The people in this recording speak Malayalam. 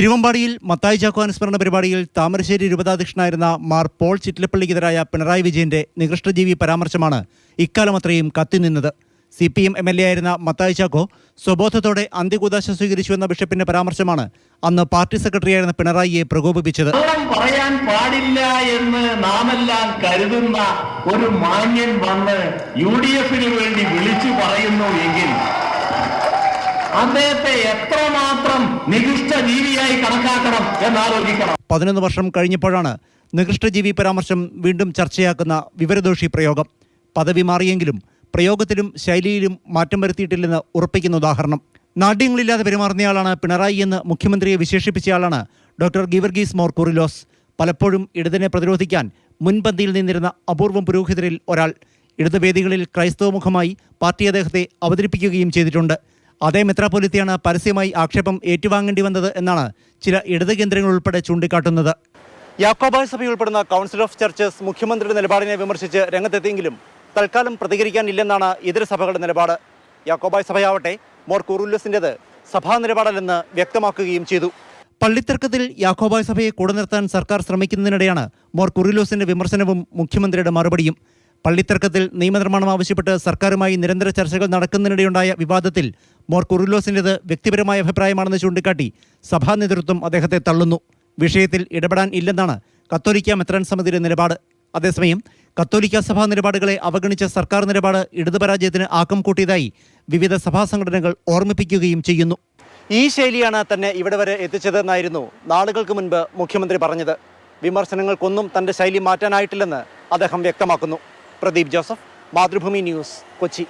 തിരുവമ്പാടിയിൽ മത്തായി ചാക്കോ അനുസ്മരണ പരിപാടിയിൽ താമരശ്ശേരി രൂപതാധ്യക്ഷനായിരുന്ന മാർ പോൾ ചിറ്റിലപ്പള്ളിക്കെതിരായ പിണറായി വിജയന്റെ നികൃഷ്ടജീവി പരാമർശമാണ് ഇക്കാലം അത്രയും കത്തിനിന്നത് C P M M L A ആയിരുന്ന മത്തായി ചാക്കോ സ്വബോധത്തോടെ അന്ത്യകൂദാശ സ്വീകരിച്ചുവെന്ന ബിഷപ്പിന്റെ പരാമർശമാണ് അന്ന് പാർട്ടി സെക്രട്ടറിയായിരുന്ന പിണറായിയെ പ്രകോപിപ്പിച്ചത്. പറയാൻ പാടില്ല എന്ന് നാമെല്ലാം കരുതുന്ന ഒരു മാന്യൻ വന്ന് യു ഡി എഫിന് വേണ്ടി വിളിച്ചു പറയുന്നു എങ്കിൽ അദ്ദേഹത്തെ എത്രമാത്രം നികൃഷ്ട ജീവിയായി കണക്കാക്കണം എന്നാലോചിക്കണം. പതിനൊന്ന് വർഷം കഴിഞ്ഞപ്പോഴാണ് നികൃഷ്ടജീവി പരാമർശം വീണ്ടും ചർച്ചയാക്കുന്ന വിവരദോഷി പ്രയോഗം. പദവി മാറിയെങ്കിലും പ്രയോഗത്തിലും ശൈലിയിലും മാറ്റം വരുത്തിയിട്ടില്ലെന്ന് ഉറപ്പിക്കുന്ന ഉദാഹരണം. നാട്യങ്ങളില്ലാതെ പെരുമാറുന്നയാളാണ് പിണറായി എന്ന് മുഖ്യമന്ത്രിയെ വിശേഷിപ്പിച്ചയാളാണ് ഡോക്ടർ ഗിവർഗീസ് മോർ കുറിലോസ്. പലപ്പോഴും ഇടതിനെ പ്രതിരോധിക്കാൻ മുൻപന്തിയിൽ നിന്നിരുന്ന അപൂർവം പുരോഹിതരിൽ ഒരാൾ. ഇടതുവേദികളിൽ ക്രൈസ്തവ മുഖമായി പാർട്ടി അദ്ദേഹത്തെ അവതരിപ്പിക്കുകയും ചെയ്തിട്ടുണ്ട്. അതേ മെത്രാപൊലിത്തിയാണ് പരസ്യമായി ആക്ഷേപം ഏറ്റുവാങ്ങേണ്ടി വന്നത് എന്നാണ് ചില ഇടത് കേന്ദ്രങ്ങൾ ഉൾപ്പെടെ ചൂണ്ടിക്കാട്ടുന്നത്. യാക്കോബായ സഭയിൽ സഭയുൾപ്പെടുന്ന കൗൺസിൽ ഓഫ് ചർച്ചസ് മുഖ്യമന്ത്രിയുടെ നിലപാടിനെ വിമർശിച്ച് രംഗത്തെത്തിയെങ്കിലും തൽക്കാലം പ്രതികരിക്കാനില്ലെന്നാണ് ഇതര സഭകളുടെ നിലപാട്. യാക്കോബായ സഭയാവട്ടെ മോർ കുറുല്ലസിന്റെത് സഭാ നിലപാടല്ലെന്ന് വ്യക്തമാക്കുകയും ചെയ്തു. പള്ളിത്തർക്കത്തിൽ യാക്കോബായ സഭയെ കൂടെ നിർത്താൻ സർക്കാർ ശ്രമിക്കുന്നതിനിടെയാണ് മോർ കുറിലോസിന്റെ വിമർശനവും മുഖ്യമന്ത്രിയുടെ മറുപടിയും. പള്ളിത്തർക്കത്തിൽ നിയമനിർമ്മാണം ആവശ്യപ്പെട്ട് സർക്കാരുമായി നിരന്തര ചർച്ചകൾ നടക്കുന്നതിനിടെയുണ്ടായ വിവാദത്തിൽ മോർ കുറിലോസിന്റെത് വ്യക്തിപരമായ അഭിപ്രായമാണെന്ന് ചൂണ്ടിക്കാട്ടി സഭാ നേതൃത്വം അദ്ദേഹത്തെ തള്ളുന്നു. വിഷയത്തിൽ ഇടപെടാൻ ഇല്ലെന്നാണ് കത്തോലിക്ക മെത്രാൻ സമിതിയുടെ നിലപാട്. അതേസമയം കത്തോലിക്ക സഭാ നിലപാടുകളെ അവഗണിച്ച സർക്കാർ നിലപാട് ഇടതുപരാജയത്തിന് ആക്കം കൂട്ടിയതായി വിവിധ സഭാ സംഘടനകൾ ഓർമ്മിപ്പിക്കുകയും ചെയ്യുന്നു. ഈ ശൈലിയാണ് തന്നെ ഇവിടെ വരെ എത്തിച്ചതെന്നായിരുന്നു നാളുകൾക്ക് മുൻപ് മുഖ്യമന്ത്രി പറഞ്ഞത്. വിമർശനങ്ങൾക്കൊന്നും തന്റെ ശൈലി മാറ്റാനായിട്ടില്ലെന്ന് അദ്ദേഹം വ്യക്തമാക്കുന്നു. Pradeep Joseph Mathrubhumi news Kochi.